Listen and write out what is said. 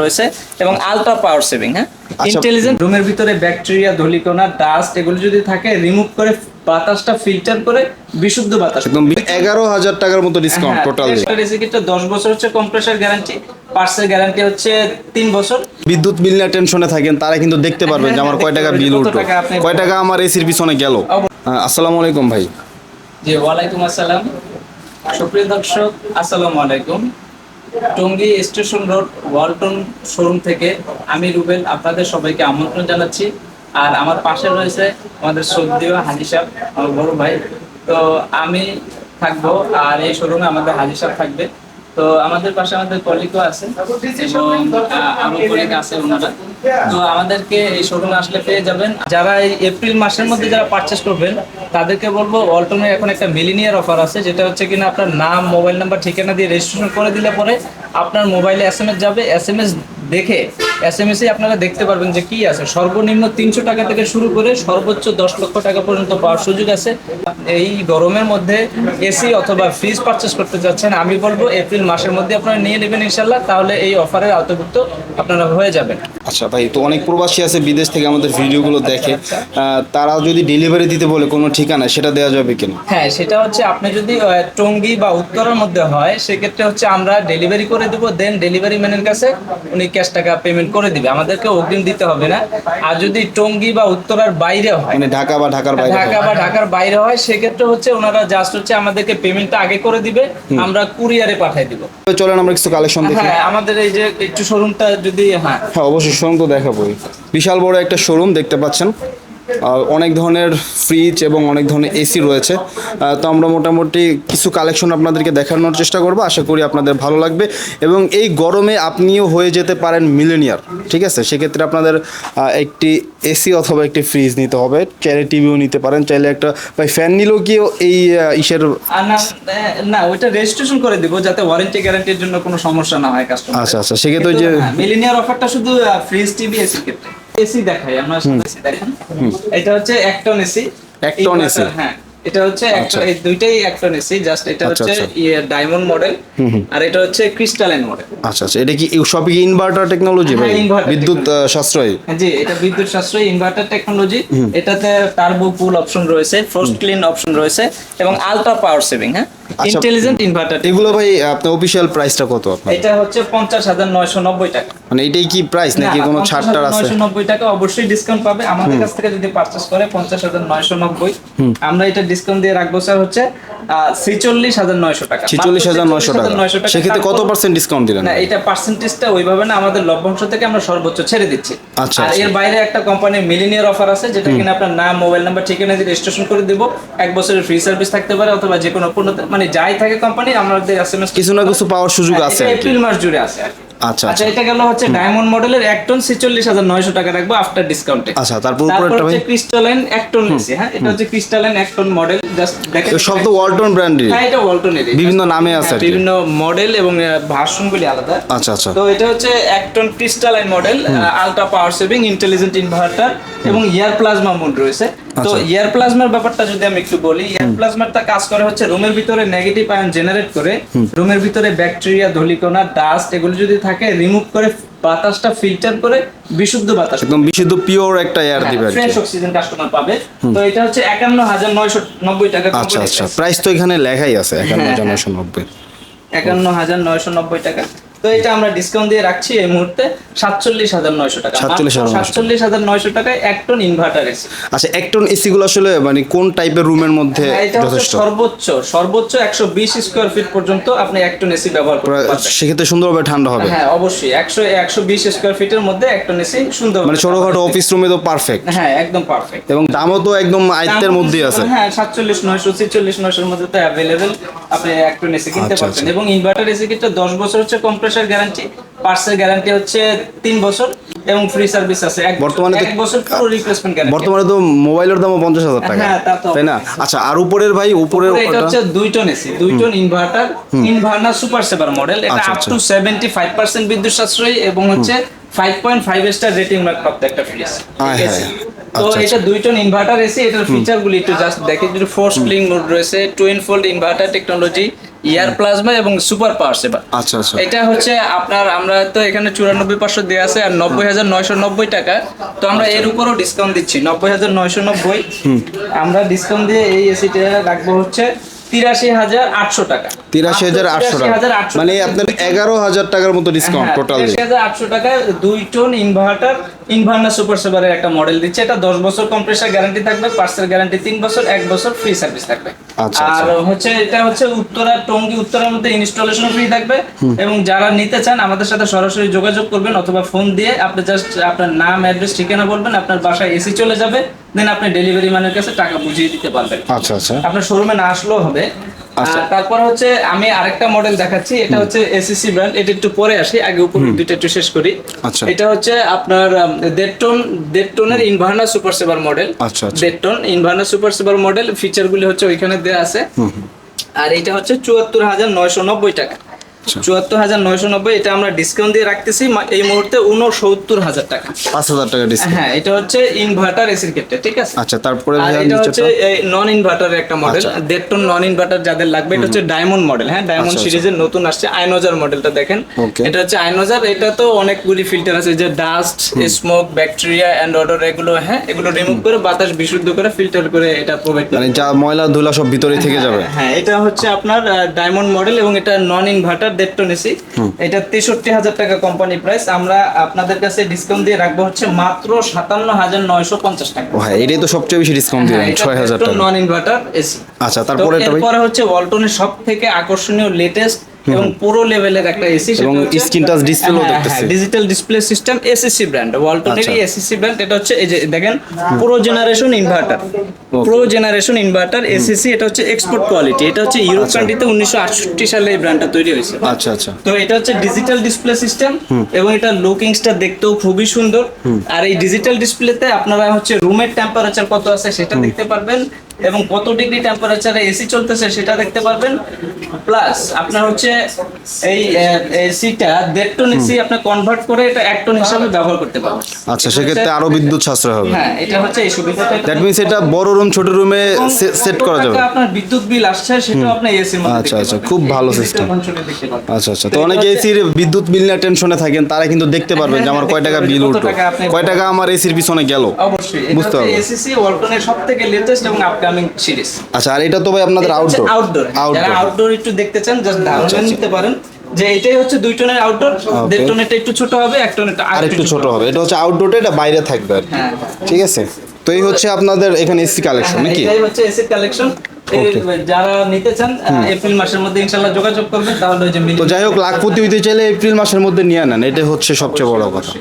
রয়েছে এবং ultra power saving হ্যাঁ? আচ্ছা। ইন্টেলিজেন্ট রুমের ভিতরে ব্যাকটেরিয়া ধূলিকণা ডাস্ট এগুলো যদি থাকে রিমুভ করে বাতাসটা ফিল্টার করে বিশুদ্ধ বাতাস। একদম এগারো হাজার টাকার মতো ডিসকাউন্ট টোটাল রেসিপিটা দশ বছর হচ্ছে কম্প্রেসার গ্যারান্টি পার্সের গ্যারান্টি হচ্ছে তিন বছর। বিদ্যুৎ বিল নিয়ে টেনশনে থাকেন তারা কিন্তু দেখতে পারবেন যে আমার কয় টাকা বিল উঠল। কয় টাকা আমার এসির পিছনে গেল? আসসালামু আলাইকুম ভাই। জি ওয়ালাইকুম আসসালাম। সুপ্রিয় দর্শক আসসালামু আলাইকুম। Tongi station road, Walton showroom থেকে আমি রুবেল আপনাদের সবাইকে আমন্ত্রণ জানাচ্ছি। আর আমার পাশে রয়েছে আমাদের সৌদিও হাজি সাহেব, আমার বড় ভাই। তো আমি থাকব আর এই শোরুমে আমাদের হাজি সাহেব থাকবে। তো আমাদের পাশে আমাদের কলিগও আছে। আরও কলিগ আছে ওনারা। তো আমাদেরকে এই শোরুমে আসলে পেয়ে যাবেন। যারা এই এপ্রিল মাসের মধ্যে যারা পারচেস করবেন, তাদেরকে বলব অল্টনের এখন একটা মিলিনিয়ার অফার আছে, যেটা হচ্ছে কিনা আপনার নাম মোবাইল নাম্বার ঠিকানা দিয়ে রেজিস্ট্রেশন করে দিলে পরে আপনার মোবাইলে এস যাবে। এস দেখে এস এম এস আপনারা দেখতে পারবেন যে কি আছে। সর্বনিম্ন তিনশো টাকা থেকে শুরু করে সর্বোচ্চ দশ লক্ষ টাকা পর্যন্ত পাওয়ার সুযোগ আছে। এই গরমের মধ্যে এসি অথবা ফ্রিজ পারচেস করতে চাচ্ছেন আমি বলব এপ্রিল মাসের মধ্যে আপনারা নিয়ে নেবেন ইনশাল্লাহ তাহলে এই অফারের আওতাভুক্ত আপনারা হয়ে যাবেন। আচ্ছা ভাই তো অনেক প্রবাসী আছে বিদেশ থেকে আমাদের ভিডিওগুলো দেখে। তারা যদি ডেলিভারি দিতে বলে কোনো ঠিকানা সেটা দেওয়া যাবে কিনা? হ্যাঁ সেটা হচ্ছে আপনি যদি টঙ্গি বা উত্তরের মধ্যে হয় সেক্ষেত্রে হচ্ছে আমরা ডেলিভারি করে দেবো দেন ডেলিভারি ম্যানের কাছে উনি ক্যাশ টাকা পেমেন্ট করে দিবে। আমাদেরকে অগ্রিম দিতে হবে না। আর যদি টঙ্গী বা উত্তরার বাইরে হয় মানে ঢাকা বা ঢাকার বাইরে ঢাকা বা ঢাকার বাইরে হয় সেক্ষেত্রে হচ্ছে ওনারা জাস্ট হচ্ছে আমাদেরকে পেমেন্টটা আগে করে দিবে আমরা কুরিয়ারে পাঠিয়ে দিব। তো চলেন আমরা কিছু কালেকশন দেখি। হ্যাঁ আমাদের এই যে একটু শোরুমটা যদি হ্যাঁ। হ্যাঁ অবশ্যই শোরুম তো দেখাবোই। বিশাল বড় একটা শোরুম দেখতে পাচ্ছেন। অনেক ধরনের ফ্রিজ এবং অনেক ধরনের এসি রয়েছে। তো আমরা মোটামুটি কিছু কালেকশন আপনাদেরকে দেখানোর চেষ্টা করব। আশা করি আপনাদের ভালো লাগবে। এবং এই গরমে আপনিও হয়ে যেতে পারেন মিলেনিয়ার ঠিক আছে? সেক্ষেত্রে আপনাদের একটি এসি অথবা একটি ফ্রিজ নিতে হবে। চাইলে টিভিও নিতে পারেন চাইলে একটা ভাই ফ্যান নিলেও কি এই ইসের না ওইটা রেজিস্ট্রেশন করে দিব যাতে ওয়ারেন্টি গ্যারান্টির জন্য কোনো সমস্যা না হয় কাস্টমার আচ্ছা আচ্ছা সেক্ষেত্রে ওই যে মিলিনিয়ার অফারটা শুধু ফ্রিজ টিভি এসি ক্ষেত্রে। এসি দেখাই আমরা এসি দেখেন। এটা হচ্ছে একটন এসি। Acton AC হ্যাঁ এটা হচ্ছে আচ্ছা। এই দুইটাই একটন এসি জাস্ট এটা আচ্ছা, হচ্ছে আচ্ছা। ইয়ে ডায়মন্ড মডেল আর এটা হচ্ছে ক্রিস্টালাইন মডেল। আচ্ছা আচ্ছা এটা কি সবই ইনভার্টার টেকনোলজি ভাই? হ্যাঁ, বিদ্যুৎ সাশ্রয়ী? জি এটা বিদ্যুৎ সাশ্রয়ী ইনভার্টার টেকনোলজি এটাতে টার্বো পুল অপশন রয়েছে ফ্রস্ট ক্লিন অপশন রয়েছে এবং আলট্রা পাওয়ার সেভিং হ্যাঁ। ইন্টেলিজেন্ট ইনভার্টার এগুলো ভাই আপনার অফিশিয়াল প্রাইসটা কত আপনার? এটা হচ্ছে পঞ্চাশ হাজার নয়শো নব্বই টাকা। মানে এটাই কি প্রাইস নাকি কোনো ছাড় টার আছে? নয়শো নব্বই টাকা অবশ্যই ডিসকাউন্ট পাবে। আমাদের কাছ থেকে যদি পারচেস করে পঞ্চাশ হাজার নয়শো নব্বই। আমরা এটা ডিসকাউন্ট দিয়ে রাখব স্যার হচ্ছে ছেচল্লিশ হাজার নয়শো টাকা। ছিচল্লিশ হাজার নয়শো টাকা। সেক্ষেত্রে কত পার্সেন্ট ডিসকাউন্ট দিলেন? না এটা পার্সেন্টেজটা ওইভাবে না আমাদের লভ্যাংশ থেকে আমরা সর্বোচ্চ ছেড়ে দিচ্ছি। আচ্ছা, আর আচ্ছা। এর বাইরে একটা কোম্পানির মিলিনিয়ার অফার আছে যেটা কিনা আপনার নাম মোবাইল নাম্বার ঠিকানা দিয়ে রেজিস্ট্রেশন করে দিব। এক বছরের ফ্রি সার্ভিস থাকতে পারে অথবা যে কোনো পণ্য মানে যাই থাকে কোম্পানি আমাদের এসএমএস কিছু না কিছু পাওয়ার সুযোগ আছে এপ্রিল মাস জুড়ে আছে আর কি। আচ্ছা আচ্ছা আচ্ছা। এটা গেল হচ্ছে ডায়মন্ড মডেলের এক টন ছেচল্লিশ হাজার নয়শো টাকা রাখব আফটার ডিসকাউন্টে আচ্ছা তারপর উপরেরটা ভাই? হচ্ছে ক্রিস্টালাইন এক টন নিছি হ্যাঁ? এটা হচ্ছে ক্রিস্টালাইন এক টন মডেল জাস্ট দেখেন সব তো ওয়ালটন ব্র্যান্ডের হ্যাঁ এটা ওয়ালটনের বিভিন্ন নামে আছে বিভিন্ন মডেল এবং ভার্সনগুলি আলাদা। আচ্ছা আচ্ছা। তো এটা হচ্ছে এক ton crystalline model ultra power saving intelligent inverter এবং ইয়ার প্লাজমা মোড রয়েছে। তো আচ্ছা। ইয়ার প্লাজমার ব্যাপারটা যদি আমি একটু বলি ইয়ার প্লাজমারটা কাজ করে হচ্ছে রুমের ভিতরে নেগেটিভ আয়ন জেনারেট করে রুমের ভিতরে ব্যাকটেরিয়া ধূলিকণা ডাস্ট এগুলো যদি থাকে রিমুভ করে বাতাসটা ফিল্টার করে বিশুদ্ধ বাতাস একদম বিশুদ্ধ পিওর একটা এয়ার দিবে ফ্রেশ অক্সিজেন কাস্টমার পাবে। তো এটা হচ্ছে একান্ন হাজার নয়শো নব্বই টাকা আচ্ছা আচ্ছা। প্রাইস তো এখানে লেখাই আছে একান্ন হ্যাঁ, হ্যাঁ। নয়শো নব্বই। একান্ন হাজার নয়শো নব্বই টাকা। তো এটা আমরা ডিসকাউন্ট দিয়ে রাখছি এই মুহূর্তে সাতচল্লিশ হাজার নয়শো টাকা। 47,900 সাতচল্লিশ হাজার নয়শো টাকায় এক টন ইনভার্টার এসি আচ্ছা একটন এসি গুলো আসলে মানে কোন টাইপের রুমের মধ্যে যথেষ্ট? সর্বোচ্চ সর্বোচ্চ একশো বিশ স্কোয়ার ফিট পর্যন্ত আপনি এক টন এসি ব্যবহার করতে পারবেন। সেক্ষেত্রে সুন্দরভাবে ঠান্ডা হবে। হ্যাঁ অবশ্যই একশো একশো বিশ স্কোয়ার ফিটের মধ্যে এক টন এসি সুন্দর মানে ছোটখাটো অফিস রুমে তো পারফেক্ট হ্যাঁ একদম পারফেক্ট এবং দামও তো একদম আয়ত্তের মধ্যেই আছে। হ্যাঁ সাতচল্লিশ নয়শো ছেচল্লিশ নয়শোর মধ্যে তো অ্যাভেলেবেল আপনি এক টন এসি কিনতে আচ্ছা, পারছেন আচ্ছা। এবং ইনভার্টার এসি কিনতে দশ বছর হচ্ছে কম্প্রেসার গ্যারান্টি পার্সের গ্যারান্টি হচ্ছে তিন বছর এবং ফ্রি সার্ভিস আছে। এক বর্তমানে এক বছর পুরো রিপ্লেসমেন্ট গ্যারান্টি বর্তমানে তো মোবাইলের পঞ্চাশ হাজার টাকা। হ্যাঁ, তা তো তাই না? আচ্ছা আর উপরের ভাই উপরের এটা হচ্ছে দুই টন এসি দুই ton inverter inverter super saver model এটা আচ্ছা, আপ আচ্ছা। টু সেভেন্টি ফাইভ পার্সেন্ট বিদ্যুৎ সাশ্রয়ী এবং হচ্ছে five point five star rating প্রাপ্ত একটা ফ্রিজ তো আচ্ছা, এটা দুই টন ইনভার্টার এসি এটার ফিচার গুলি একটু জাস্ট দেখে। যদি ফোর্স ক্লিং মোড রয়েছে twin fold inverter technology air plasma এবং সুপার পাওয়ার সেবা আচ্ছা আচ্ছা। এটা হচ্ছে আপনার আমরা তো এখানে চুরানব্বই পাঁচশো দেওয়া আছে আর নব্বই হাজার নয়শো নব্বই টাকা। তো আমরা এর উপরও ডিসকাউন্ট দিচ্ছি নব্বই হাজার নয়শো নব্বই। আমরা ডিসকাউন্ট দিয়ে এই এসিটা রাখব হচ্ছে তিরাশি হাজার আটশো টাকা। তিরাশি হাজার আটশো টাকা। মানে আপনার এগারো হাজার টাকার মতো ডিসকাউন্ট টোটাল তিরাশি হাজার আটশো টাকায় দুই টন ইনভার্টার ইনভার্নার সুপার সেভারের একটা মডেল দিচ্ছে। এটা দশ বছর কম্প্রেসার গ্যারান্টি থাকবে পার্সেল গ্যারান্টি তিন বছর এক বছর ফ্রি সার্ভিস থাকবে। আচ্ছা, আর আচ্ছা। হচ্ছে এটা হচ্ছে উত্তরা টঙ্গি উত্তরার মধ্যে ইনস্টলেশন ফ্রি থাকবে। এবং যারা নিতে চান আমাদের সাথে সরাসরি যোগাযোগ করবেন অথবা ফোন দিয়ে আপনি জাস্ট আপনার নাম অ্যাড্রেস ঠিকানা বলবেন আপনার বাসায় এসি চলে যাবে। দেন আপনি ডেলিভারি ম্যানের কাছে টাকা বুঝিয়ে দিতে পারবেন। আচ্ছা আচ্ছা। আপনার শোরুমে না আসলেও হবে। আর তারপর হচ্ছে আমি আরেকটা মডেল দেখাচ্ছি এটা হচ্ছে এসিসি ব্র্যান্ড এটা একটু পরে আসি আগে উপর দুইটা একটু শেষ করি। আচ্ছা। এটা হচ্ছে আপনার ডেটটন দেড় ইনভার্না সুপার সেভার মডেল আচ্ছা, ইনভার্না সুপার সেভার মডেল ফিচারগুলি হচ্ছে ওইখানে দেওয়া আছে। আর এটা হচ্ছে চুয়াত্তর হাজার নয়শো নব্বই টাকা। আচ্ছা। চুয়াত্তর হাজার নয়শো নব্বই এটা আমরা ডিসকাউন্ট দিয়ে রাখতেছি। এই মুহূর্তে উনসত্তর হাজার টাকা। পাঁচ হাজার টাকা ডিসকাউন্ট হ্যাঁ এটা হচ্ছে ইনভার্টার এসির ক্ষেত্রে ঠিক আছে? আচ্ছা তারপরে এটা হচ্ছে নন ইনভার্টারের একটা মডেল আচ্ছা। দেড় টন নন ইনভার্টার যাদের লাগবে এটা হচ্ছে ডায়মন্ড মডেল হ্যাঁ? ডায়মন্ড আচ্ছা, আচ্ছা। সিরিজের নতুন আসছে আইনোজার মডেলটা দেখেন। এটা হচ্ছে আইনোজার এটা তো অনেকগুলি ফিল্টার আছে যে dust smoke bacteria and odour এগুলো হ্যাঁ? এগুলো রিমুভ করে বাতাস বিশুদ্ধ করে ফিল্টার করে এটা প্রোভাইড মানে যা ময়লা ধুলা সব ভিতরেই থেকে যাবে? হ্যাঁ এটা হচ্ছে আপনার ডায়মন্ড মডেল এবং এটা নন ইনভার্টার দেড় টন এসি এটা তেষট্টি হাজার টাকা কোম্পানি প্রাইস। আমরা আপনাদের কাছে ডিসকাউন্ট দিয়ে রাখব হচ্ছে মাত্র সাতান্ন হাজার নয়শো পঞ্চাশ টাকা। হ্যাঁ এটাই তো সবচেয়ে বেশি ডিসকাউন্ট দিয়ে ছয় হাজার নন ইনভার্টার এসি আচ্ছা তারপরে এরপরে হচ্ছে ওয়ালটনের সব থেকে আকর্ষণীয় লেটেস্ট এবং পুরো লেভেলের একটা এসি এবং screen touch display দেখতেছি। Digital display system SSC brand ওয়ালটনেরই আচ্ছা। এসএসসি ব্র্যান্ড এটা হচ্ছে এই যে দেখেন pro generation inverter pro generation inverter SSC এটা হচ্ছে এক্সপোর্ট কোয়ালিটি এটা হচ্ছে ইউরোপ আচ্ছা। কান্ট্রিতে উনিশশো আটষট্টি সালে এই ব্র্যান্ডটা তৈরি হয়েছে। আচ্ছা আচ্ছা। তো এটা হচ্ছে ডিজিটাল ডিসপ্লে সিস্টেম এবং এটা লুকিংসটা দেখতেও খুবই সুন্দর। আর এই ডিজিটাল ডিসপ্লেতে আপনারা হচ্ছে রুমের টেম্পারেচার কত আছে সেটা দেখতে পারবেন। এবং কত ডিগ্রি টেম্পারেচারে এসি চলতেছে সেটা দেখতে পারবেন। প্লাস আপনার হচ্ছে এই এসিটা দেড় টন এসি আপনি কনভার্ট করে এটা এক টন হিসাবে ব্যবহার করতে পারবেন। আচ্ছা সেক্ষেত্রে আরও বিদ্যুৎ সাশ্রয় হবে। হ্যাঁ এটা হচ্ছে এই সুবিধাটা। দ্যাট মিনস এটা বড় রুম ছোট রুমে সেট করা যাবে। আপনার বিদ্যুৎ বিল আসছে সেটা আপনি এসির মধ্যে আচ্ছা, আচ্ছা, খুব ভালো পারবেন। আচ্ছা আচ্ছা তো অনেকে এসির বিদ্যুৎ বিল নিয়ে টেনশনে থাকেন তারা কিন্তু দেখতে পারবেন যে আমার কয় টাকা বিল উঠল। কয় টাকা আমার এসির পিছনে গেল। অবশ্যই বুঝতে বুঝতে পারব। এসিসি ওয়ালটনের সব থেকে লেটেস্ট এবং আপকামিং সিরিজ আচ্ছা আর এটা তো ভাই আপনাদের আউটডোর আউটডোর যারা আউটডোর একটু দেখতে চান জাস্ট ধারণা আচ্ছা, আচ্ছা। নিতে পারেন যে এটাই হচ্ছে দুই টনের আউটডোর দেড় টনেরটা একটু ছোট হবে এক টনেরটা আর একটু ছোট হবে। এটা হচ্ছে আউটডোরটা এটা বাইরে থাকবে আর হ্যাঁ। ঠিক আছে? তো এই হচ্ছে আপনাদের এখানে এসি কালেকশন নাকি? এটাই হচ্ছে এসি কালেকশন যারা নিতে চান এপ্রিল মাসের মধ্যে ইনশাল্লাহ যোগাযোগ করবেন তাহলে তো যাই হোক লাখপতি হইতে চাইলে এপ্রিল মাসের মধ্যে নিয়ে নেন এটা হচ্ছে সবচেয়ে বড় কথা।